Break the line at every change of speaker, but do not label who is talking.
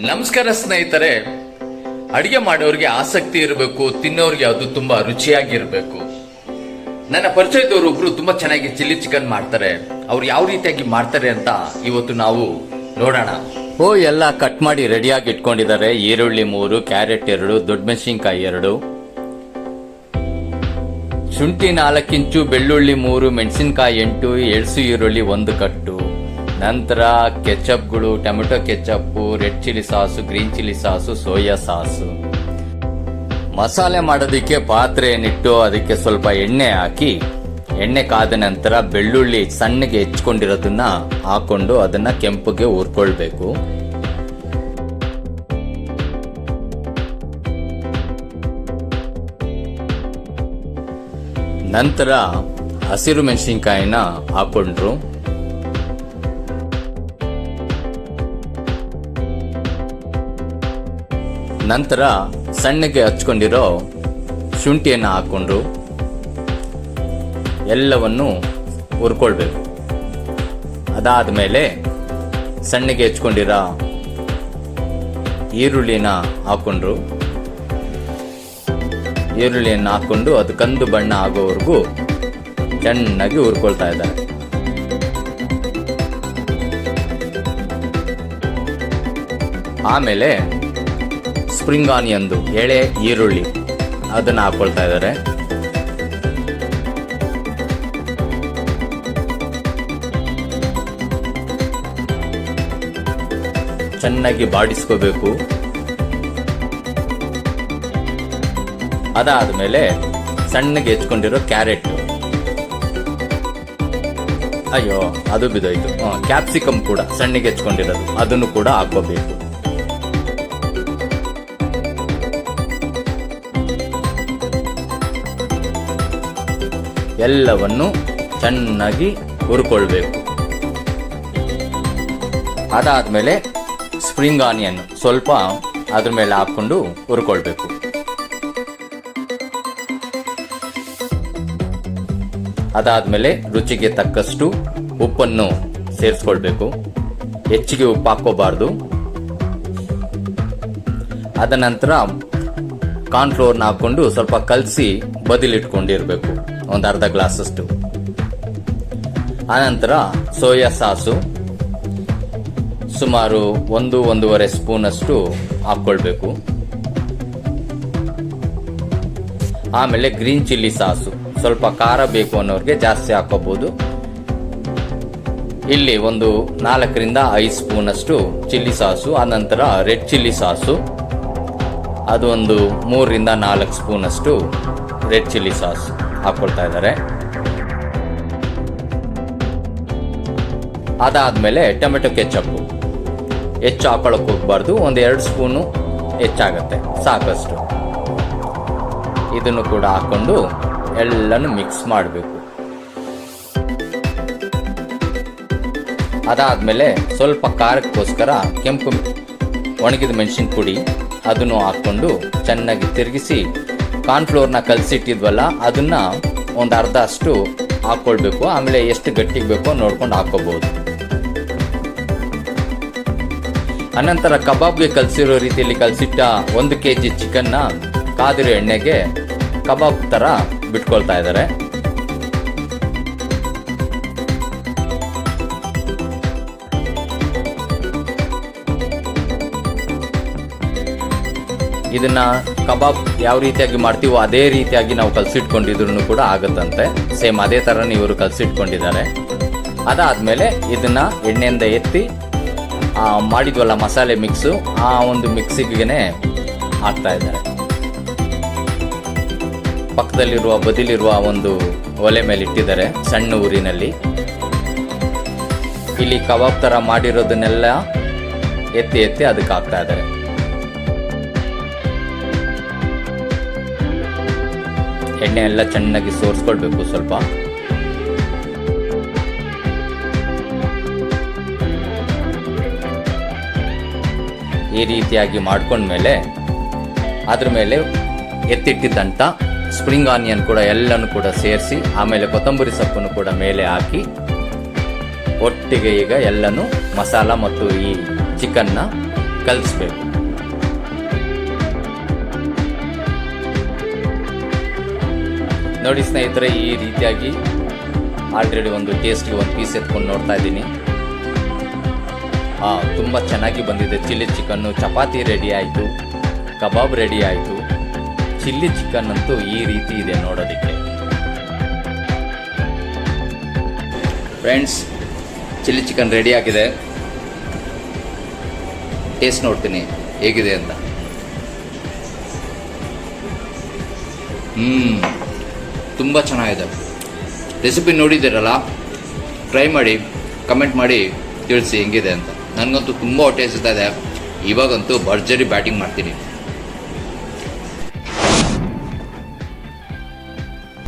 ನಮಸ್ಕಾರ ಸ್ನೇಹಿತರೆ. ಅಡಿಗೆ ಮಾಡೋರಿಗೆ ಆಸಕ್ತಿ ಇರಬೇಕು, ತಿನ್ನೋರಿಗೆ ಅದು ತುಂಬಾ ರುಚಿಯಾಗಿರಬೇಕು. ನನ್ನ ಪರಿಚಯದವರು ಒಬ್ರು ತುಂಬಾ ಚೆನ್ನಾಗಿ ಚಿಲ್ಲಿ ಚಿಕನ್ ಮಾಡ್ತಾರೆ. ಅವ್ರು ಯಾವ ರೀತಿಯಾಗಿ ಮಾಡ್ತಾರೆ ಅಂತ ಇವತ್ತು ನಾವು ನೋಡೋಣ. ಓ, ಎಲ್ಲ ಕಟ್ ಮಾಡಿ ರೆಡಿಯಾಗಿ ಇಟ್ಕೊಂಡಿದ್ದಾರೆ. ಈರುಳ್ಳಿ ಮೂರು, ಕ್ಯಾರೆಟ್ ಎರಡು, ದೊಡ್ಡ ಮೆಣಸಿನ್ಕಾಯಿ ಎರಡು. ಶುಂಠಿ ನಾಲ್ಕಿಂಚು ಬೆಳ್ಳುಳ್ಳಿ ಮೂರು, ಮೆಣಸಿನಕಾಯಿ ಎಂಟು, ಎಳ್ಸು ಈರುಳ್ಳಿ ಒಂದು ಕಟ್ಟು. ನಂತರ ಕೆಚಪ್ಗಳು, tomato ketchup, red chilli sauce, green chilli sauce, soya sauce. ಮಸಾಲೆ ಮಾಡೋದಕ್ಕೆ ಪಾತ್ರೆಯನ್ನಿಟ್ಟು ಅದಕ್ಕೆ ಸ್ವಲ್ಪ ಎಣ್ಣೆ ಹಾಕಿ, ಎಣ್ಣೆ ಕಾದ ನಂತರ ಬೆಳ್ಳುಳ್ಳಿ ಸಣ್ಣಗೆ ಹೆಚ್ಕೊಂಡಿರೋದನ್ನ ಹಾಕೊಂಡು ಅದನ್ನ ಕೆಂಪಗೆ ಹುರ್ಕೊಳ್ಬೇಕು. ನಂತರ ಹಸಿರು ಮೆಣಸಿನ್ಕಾಯಿನ ಹಾಕೊಂಡ್ರು. ನಂತರ ಸಣ್ಣಗೆ ಹಚ್ಕೊಂಡಿರೋ ಶುಂಠಿಯನ್ನು ಹಾಕ್ಕೊಂಡು ಎಲ್ಲವನ್ನು ಹುರ್ಕೊಳ್ಬೇಕು. ಅದಾದಮೇಲೆ ಸಣ್ಣಗೆ ಹಚ್ಕೊಂಡಿರೋ ಈರುಳ್ಳಿನ ಹಾಕ್ಕೊಂಡ್ರು ಈರುಳ್ಳಿಯನ್ನು ಹಾಕ್ಕೊಂಡು ಅದು ಕಂದು ಬಣ್ಣ ಆಗೋವರೆಗೂ ಚೆನ್ನಾಗಿ ಹುರ್ಕೊಳ್ತಾ ಇದ್ದಾರೆ. ಆಮೇಲೆ ಸ್ಪ್ರಿಂಗ್ ಆನಿಯನ್ದು ಎಳೆ, ಈರುಳ್ಳಿ. ಅದನ್ನು ಹಾಕೊಳ್ತಾ ಇದ್ದಾರೆ ಚೆನ್ನಾಗಿ ಬಾಡಿಸ್ಕೋಬೇಕು. ಅದಾದ್ಮೇಲೆ ಸಣ್ಣಗೆ ಹೆಚ್ಕೊಂಡಿರೋ ಕ್ಯಾರೆಟ್. ಅಯ್ಯೋ, ಅದು ಬಿದೋಯ್ತು ಕ್ಯಾಪ್ಸಿಕಮ್ ಕೂಡ ಸಣ್ಣಗೆ ಹೆಚ್ಕೊಂಡಿರೋದು. ಅದನ್ನು ಕೂಡ ಹಾಕೋಬೇಕು ಎಲ್ಲವನ್ನು ಚೆನ್ನಾಗಿ ಹುರ್ಕೊಳ್ಬೇಕು. ಅದಾದ್ಮೇಲೆ ಸ್ಪ್ರಿಂಗ್ ಆನಿಯನ್ ಸ್ವಲ್ಪ ಅದ್ರ ಮೇಲೆ ಹಾಕ್ಕೊಂಡು ಹುರ್ಕೊಳ್ಬೇಕು. ಅದಾದ್ಮೇಲೆ ರುಚಿಗೆ ತಕ್ಕಷ್ಟು ಉಪ್ಪನ್ನು ಸೇರಿಸ್ಕೊಳ್ಬೇಕು. ಹೆಚ್ಚಿಗೆ ಉಪ್ಪು ಹಾಕೋಬಾರ್ದು ಅದ ನಂತರ ಕಾರ್ನ್ಫ್ಲೋರ್ನ ಹಾಕೊಂಡು ಸ್ವಲ್ಪ ಕಲಸಿ ಬದಿಲಿಟ್ಕೊಂಡಿರ್ಬೇಕು. ಒಂದು ಅರ್ಧ ಗ್ಲಾಸಷ್ಟು. ಆನಂತರ ಸೋಯಾ ಸಾಸು, ಸುಮಾರು ಒಂದು, ಒಂದೂವರೆ ಸ್ಪೂನ್ ಅಷ್ಟು ಹಾಕೊಳ್ಬೇಕು ಆಮೇಲೆ ಗ್ರೀನ್ ಚಿಲ್ಲಿ ಸಾಸು, ಸ್ವಲ್ಪ ಖಾರ ಬೇಕು ಅನ್ನೋರಿಗೆ ಜಾಸ್ತಿ ಹಾಕೋಬಹುದು ಇಲ್ಲಿ ಒಂದು ನಾಲ್ಕರಿಂದ ಐದು ಸ್ಪೂನ್ ಅಷ್ಟು ಚಿಲ್ಲಿ ಸಾಸು, ಆನಂತರ ರೆಡ್ ಚಿಲ್ಲಿ ಸಾಸು. ಅದು ಒಂದು ಮೂರರಿಂದ ನಾಲ್ಕು ಸ್ಪೂನ್ ಅಷ್ಟು ರೆಡ್ ಚಿಲ್ಲಿ ಸಾಸ್. ಹಾಕೊಳ್ತಾ ಇದ್ದಾರೆ. ಅದಾದ್ಮೇಲೆ ಟೊಮೆಟೊ ಕೆಚಪ್ಪು ಹೆಚ್ಚು ಹಾಕೊಳ್ಳೋಕೆ ಹೋಗ್ಬಾರ್ದು, ಒಂದು ಎರಡು ಸ್ಪೂನು ಹೆಚ್ಚಾಗತ್ತೆ, ಸಾಕಷ್ಟು. ಇದನ್ನು ಕೂಡ ಹಾಕೊಂಡು ಎಲ್ಲನೂ ಮಿಕ್ಸ್ ಮಾಡಬೇಕು. ಅದಾದ್ಮೇಲೆ ಸ್ವಲ್ಪ ಖಾರಕ್ಕೋಸ್ಕರ ಕೆಂಪು ಒಣಗಿದ ಮೆಣಸಿನ ಪುಡಿ ಅದನ್ನು ಹಾಕ್ಕೊಂಡು ಚೆನ್ನಾಗಿ ತಿರುಗಿಸಿ ಕಾರ್ನ್ಫ್ಲೋರ್ನ ಕಲಸಿಟ್ಟಿದ್ವಲ್ಲ, ಅದನ್ನ ಒಂದು ಅರ್ಧ ಅಷ್ಟು ಹಾಕ್ಕೊಳ್ಬೇಕು ಆಮೇಲೆ ಎಷ್ಟು ಗಟ್ಟಿಗೆ ಬೇಕೋ ನೋಡ್ಕೊಂಡು ಹಾಕೋಬಹುದು. ಅನಂತರ ಕಬಾಬ್ಗೆ ಕಲಸಿರೋ ರೀತಿಯಲ್ಲಿ ಕಲಸಿಟ್ಟ ಒಂದು ಕೆ ಜಿ ಚಿಕನ್ನ ಕಾದಿರೋ ಎಣ್ಣೆಗೆ ಕಬಾಬ್ ಥರ ಬಿಟ್ಕೊಳ್ತಾ ಇದ್ದಾರೆ. ಇದನ್ನ ಕಬಾಬ್ ಯಾವ ರೀತಿಯಾಗಿ ಮಾಡ್ತೀವೋ ಅದೇ ರೀತಿಯಾಗಿ ನಾವು ಕಲಸಿಟ್ಕೊಂಡಿದ್ರು ಕೂಡ ಆಗುತ್ತಂತೆ. ಸೇಮ್ ಅದೇ ಥರನೇ ಇವರು ಕಲಸಿಟ್ಕೊಂಡಿದ್ದಾರೆ. ಅದಾದಮೇಲೆ ಇದನ್ನ ಎಣ್ಣೆಯಿಂದ ಎತ್ತಿ ಮಾಡಿದ್ವಲ್ಲ ಮಸಾಲೆ ಮಿಕ್ಸು, ಆ ಒಂದು ಮಿಕ್ಸಿಗೆ ಹಾಕ್ತಾ ಇದ್ದಾರೆ. ಪಕ್ಕದಲ್ಲಿರುವ, ಬದಿಲಿರುವ ಒಂದು ಒಲೆ ಮೇಲೆ ಇಟ್ಟಿದ್ದಾರೆ, ಸಣ್ಣ ಊರಿನಲ್ಲಿ. ಇಲ್ಲಿ ಕಬಾಬ್ ತರ ಮಾಡಿರೋದನ್ನೆಲ್ಲ ಎತ್ತಿ ಎತ್ತಿ ಅದಕ್ಕೆ ಹಾಕ್ತಾ ಇದ್ದಾರೆ. ಎಣ್ಣೆ ಎಲ್ಲ ಚೆನ್ನಾಗಿ ಸೋರಿಸ್ಕೊಳ್ಬೇಕು ಸ್ವಲ್ಪ. ಈ ರೀತಿಯಾಗಿ ಮಾಡ್ಕೊಂಡ್ಮೇಲೆ ಅದ್ರ ಮೇಲೆ ಎತ್ತಿಟ್ಟಿದ್ದಂಥ ಸ್ಪ್ರಿಂಗ್ ಆನಿಯನ್ ಕೂಡ ಎಲ್ಲನೂ ಕೂಡ ಸೇರಿಸಿ, ಆಮೇಲೆ ಕೊತ್ತಂಬರಿ ಸೊಪ್ಪನ್ನು ಕೂಡ ಮೇಲೆ ಹಾಕಿ, ಒಟ್ಟಿಗೆ ಈಗ ಎಲ್ಲನೂ ಮಸಾಲ ಮತ್ತು ಈ ಚಿಕನ್ನ ಕಲಿಸ್ಬೇಕು. ನೋಡಿ ಸ್ನೇಹಿತರೆ, ಈ ರೀತಿಯಾಗಿ ಆಲ್ರೆಡಿ ಒಂದು ಟೇಸ್ಟ್ಗೆ ಒಂದು ಪೀಸ್ ಎತ್ಕೊಂಡು ನೋಡ್ತಾ ಇದ್ದೀನಿ. ಹಾಂ ತುಂಬ ಚೆನ್ನಾಗಿ ಬಂದಿದೆ. ಚಿಲ್ಲಿ ಚಿಕನ್ನು ಚಪಾತಿ ರೆಡಿ ಆಯಿತು, ಕಬಾಬ್ ರೆಡಿ ಆಯಿತು. ಚಿಲ್ಲಿ ಚಿಕನ್ ಅಂತೂ ಈ ರೀತಿ ಇದೆ ನೋಡೋದಕ್ಕೆ. ಫ್ರೆಂಡ್ಸ್ ಚಿಲ್ಲಿ ಚಿಕನ್ ರೆಡಿ ಆಗಿದೆ. ಟೇಸ್ಟ್ ನೋಡ್ತೀನಿ, ಹೇಗಿದೆ ಅಂತ. ಹ್ಞೂ ತುಂಬ ಚೆನ್ನಾಗಿದೆ. ರೆಸಿಪಿ ನೋಡಿದ್ದೀರಲ್ಲ? ಟ್ರೈ ಮಾಡಿ ಕಮೆಂಟ್ ಮಾಡಿ ತಿಳಿಸಿ ಹೆಂಗಿದೆ ಅಂತ. ನನಗಂತೂ ತುಂಬ ಹೊಟ್ಟೆ ಹಸಿತಾ ಇದೆ ಇವಾಗಂತೂ ಭರ್ಜರಿ ಬ್ಯಾಟಿಂಗ್ ಮಾಡ್ತೀನಿ.